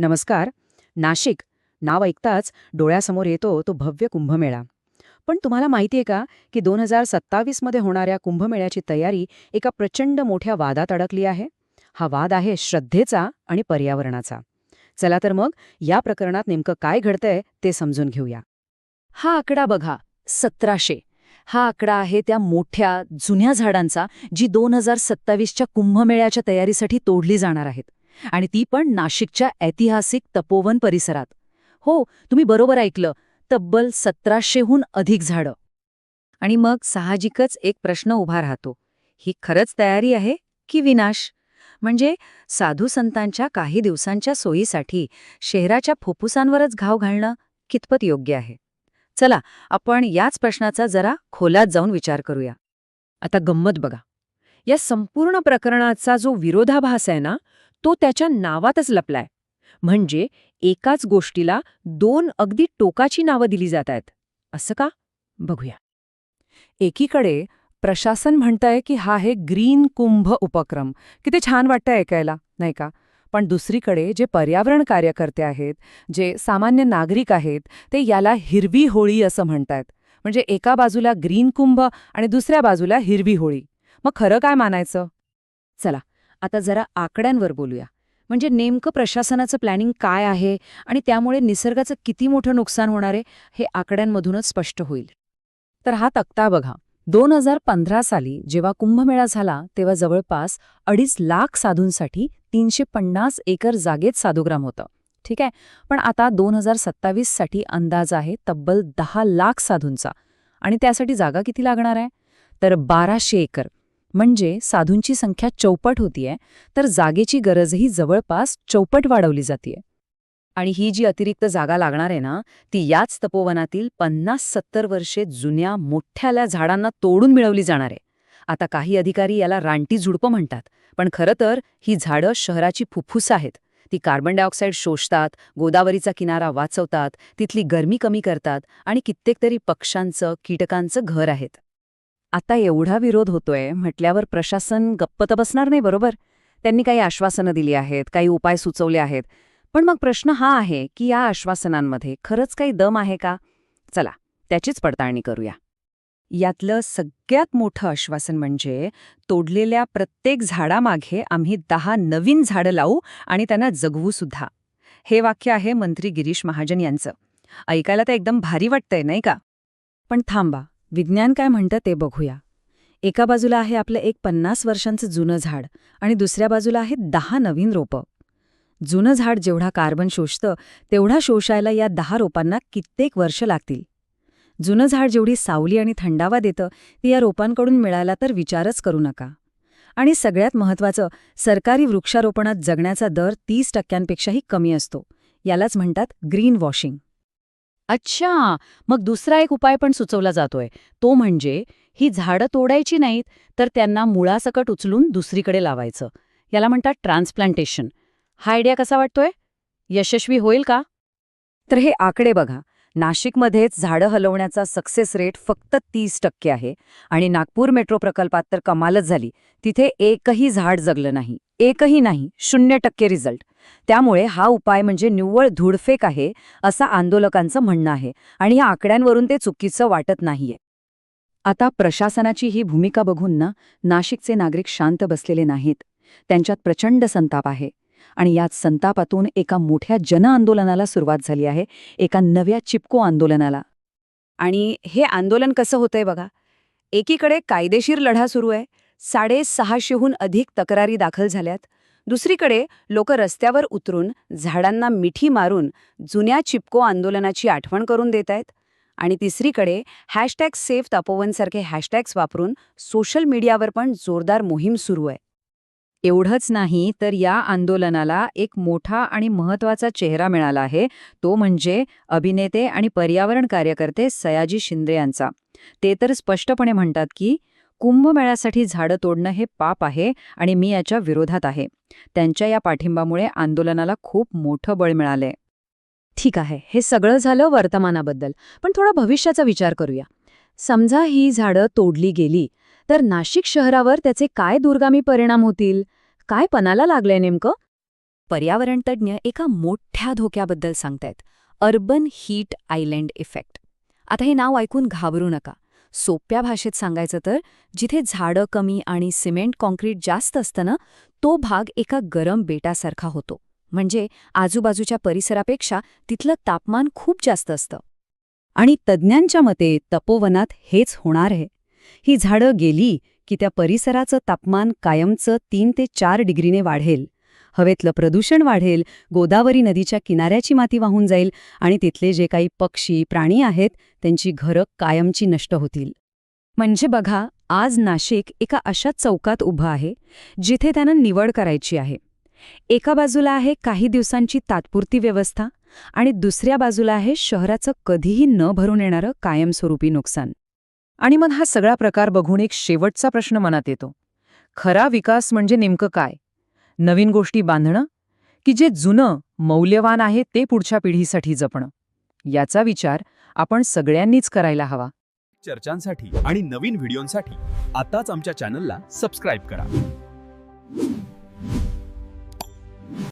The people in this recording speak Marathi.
नमस्कार. नाशिक. नाव ऐकताच डोळ्यासमोर येतो तो भव्य कुंभमेळा. पण तुम्हाला माहिती आहे का की दोन हजार सत्तावीसमध्ये होणाऱ्या कुंभमेळ्याची तयारी एका प्रचंड मोठ्या वादात अडकली आहे? हा वाद आहे श्रद्धेचा आणि पर्यावरणाचा. चला तर मग या प्रकरणात नेमकं काय घडतंय ते समजून घेऊया. हा आकडा बघा सतराशे. हा आकडा आहे त्या मोठ्या जुन्या झाडांचा जी दोन हजार सत्तावीसच्या कुंभमेळ्याच्या तयारीसाठी तोडली जाणार आहेत. आणि ती पण नाशिकच्या ऐतिहासिक तपोवन परिसरात. हो तुम्ही बरोबर ऐकलं. तब्बल सतराशेहून अधिक झाडं. आणि मग साहजिकच एक प्रश्न उभा राहतो. ही खरंच तयारी आहे की विनाश? म्हणजे साधू संतांच्या काही दिवसांच्या सोयीसाठी शहराच्या फुफ्फुसांवरच घाव घालणं कितपत योग्य आहे? चला आपण याच प्रश्नाचा जरा खोलात जाऊन विचार करूया. आता गंमत बघा. या संपूर्ण प्रकरणाचा जो विरोधाभास आहे ना तो त्याच्या नावातच लपलाय. म्हणजे एकाच गोष्टीला दोन अगदी टोकाची नावं दिली जात आहेत. असं का? बघूया. एकीकडे प्रशासन म्हणतंय की हा हे ग्रीन कुंभ उपक्रम. किती छान वाटतंय ऐकायला नाही का? पण दुसरीकडे जे पर्यावरण कार्यकर्ते आहेत जे सामान्य नागरिक आहेत ते याला हिरवी होळी असं म्हणतायत. म्हणजे एका बाजूला ग्रीन कुंभ आणि दुसऱ्या बाजूला हिरवी होळी. मग खरं काय मानायचं? चला आता जरा आकड्यांवर बोलूया. म्हणजे नेमकं प्रशासनाचं प्लॅनिंग काय आहे आणि त्यामुळे निसर्गाचं किती मोठं नुकसान होणार आहे हे आकड्यांमधूनच स्पष्ट होईल. तर हा तक्ता बघा. दोन हजार पंधरा साली जेव्हा कुंभमेळा झाला तेव्हा जवळपास अडीच लाख साधूंसाठी तीनशे पन्नास एकर जागेत साधुग्राम होतं. ठीक आहे? पण आता दोन हजार सत्तावीससाठी अंदाज आहे तब्बल दहा लाख साधूंचा. आणि त्यासाठी जागा किती लागणार आहे? तर बाराशे एकर. म्हणजे साधूंची संख्या चौपट होतीये तर जागेची गरजही जवळपास चौपट वाढवली जातीये. आणि ही जी अतिरिक्त जागा लागणार आहे ना ती याच तपोवनातील पन्नास सत्तर वर्षे जुन्या मोठ्याल्या झाडांना तोडून मिळवली जाणार आहे. आता काही अधिकारी याला रानटी झुडपं म्हणतात पण खरं तर ही झाडं शहराची फुफ्फुस आहेत. ती कार्बन डायऑक्साईड शोषतात गोदावरीचा किनारा वाचवतात तिथली गरमी कमी करतात आणि कित्येक तरी पक्ष्यांचं कीटकांचं घर आहेत. आता एवढा विरोध होतोय म्हटल्यावर प्रशासन गप्प तर बसणार नाही बरोबर? त्यांनी काही आश्वासनं दिली आहेत काही उपाय सुचवले आहेत. पण मग प्रश्न हा आहे की या आश्वासनांमध्ये खरंच काही दम आहे का? चला त्याचीच पडताळणी करूया. यातलं सगळ्यात मोठं आश्वासन म्हणजे तोडलेल्या प्रत्येक झाडामागे आम्ही दहा नवीन झाडं लावू आणि त्यांना जगवू सुद्धा. हे वाक्य आहे मंत्री गिरीश महाजन यांचं. ऐकायला तर एकदम भारी वाटतंय नाही का? पण थांबा. विज्ञान काय म्हणतं ते बघूया. एका बाजूला आहे आपलं एक पन्नास वर्षांचं जुनं झाड आणि दुसऱ्या बाजूला आहे दहा नवीन रोपं. जुनं झाड जेवढा कार्बन शोषतं तेवढा शोषायला या दहा रोपांना कित्येक वर्ष लागतील. जुनं झाड जेवढी सावली आणि थंडावा देतं ती या रोपांकडून मिळायला तर विचारच करू नका. आणि सगळ्यात महत्त्वाचं सरकारी वृक्षारोपणात जगण्याचा दर तीस टक्क्यांपेक्षाही कमी असतो. यालाच म्हणतात ग्रीन वॉशिंग अच्छा मग दुसरा एक उपाय पण सुचवला जातोय. तो म्हणजे ही झाडं तोडायची नाहीत तर त्यांना मुळासकट उचलून दुसरीकडे लावायचं. याला म्हणतात ट्रान्सप्लांटेशन. हा आयडिया कसा वाटतोय? यशस्वी होईल का? तर हे आकडे बघा. नाशिकमध्येच झाडं हलवण्याचा सक्सेस रेट फक्त तीस टक्के आहे आणि नागपूर मेट्रो प्रकल्पात तर कमालच झाली. तिथे एकही झाड जगलं नाही. एकही नाही शून्य टक्के रिझल्ट. त्यामुळे हा उपाय म्हणजे निव्वळ धुडफेक आहे असं आंदोलकांचं म्हणणं आहे आणि या आकड्यांवरून ते चुकीचं वाटत नाहीये. आता प्रशासनाची ही भूमिका बघून ना नाशिकचे नागरिक शांत बसलेले नाहीत. त्यांच्यात प्रचंड संताप आहे आणि याच संतापातून एका मोठ्या जनआंदोलनाला सुरुवात झाली आहे एका नव्या चिपको आंदोलनाला. आणि हे आंदोलन कसं होतंय बघा? एकीकडे कायदेशीर लढा सुरू आहे साडेसहाशेहून अधिक तक्रारी दाखल झाल्यात दुसरीकडे लोक रस्त्यावर उतरून झाडांना मिठी मारून जुन्या चिपको आंदोलनाची आठवण करून देत आहेत आणि तिसरीकडे हॅशटॅग सेफ तपोवनसारखे हॅशटॅग्स वापरून सोशल मीडियावर पण जोरदार मोहीम सुरू आहे. एवढंच नाही तर या आंदोलनाला एक मोठा आणि महत्त्वाचा चेहरा मिळाला आहे. तो म्हणजे अभिनेते आणि पर्यावरण कार्यकर्ते सयाजी शिंदे यांचा. ते तर स्पष्टपणे म्हणतात की कुंभमेळ्यासाठी झाडं तोडणं हे पाप आहे आणि मी याच्या विरोधात आहे. त्यांच्या या पाठिंबामुळे आंदोलनाला खूप मोठं बळ मिळालंय. ठीक आहे हे सगळं झालं वर्तमानाबद्दल पण थोडा भविष्याचा विचार करूया. समजा ही झाडं तोडली गेली तर नाशिक शहरावर त्याचे काय दूरगामी परिणाम होतील? काय पणाला लागलंय नेमकं? पर्यावरण तज्ज्ञ एका मोठ्या धोक्याबद्दल सांगतायत. Urban heat island effect. आता हे नाव ऐकून घाबरू नका. सोप्या भाषेत सांगायचं तर जिथे झाडं कमी आणि सिमेंट कॉन्क्रीट जास्त असतं ना तो भाग एका गरम बेटासारखा होतो. म्हणजे आजूबाजूच्या परिसरापेक्षा तिथलं तापमान खूप जास्त असतं. आणि तज्ज्ञांच्या मते तपोवनात हेच होणार आहे. ही झाडं गेली की त्या परिसराचं तापमान कायमचं तीन ते चार डिग्रीने वाढेल. हवेतलं प्रदूषण वाढेल गोदावरी नदीच्या किनाऱ्याची माती वाहून जाईल आणि तिथले जे काही पक्षी प्राणी आहेत त्यांची घरं कायमची नष्ट होतील. म्हणजे बघा आज नाशिक एका अशा चौकात उभं आहे जिथे त्यानं निवड करायची आहे. एका बाजूला आहे काही दिवसांची तात्पुरती व्यवस्था आणि दुसऱ्या बाजूला आहे शहराचं कधीही न भरून येणारं कायमस्वरूपी नुकसान. आणि मग हा सगळा प्रकार बघून एक शेवटचा प्रश्न मनात येतो. खरा विकास म्हणजे नेमकं काय? नवीन गोष्टी बांधणं की जे जुनं मौल्यवान आहे ते पुढच्या पिढीसाठी जपणं? याचा विचार आपण सगळ्यांनीच करायला हवा. चर्चांसाठी आणि नवीन व्हिडिओंसाठी आताच आमच्या चॅनलला सबस्क्राईब करा.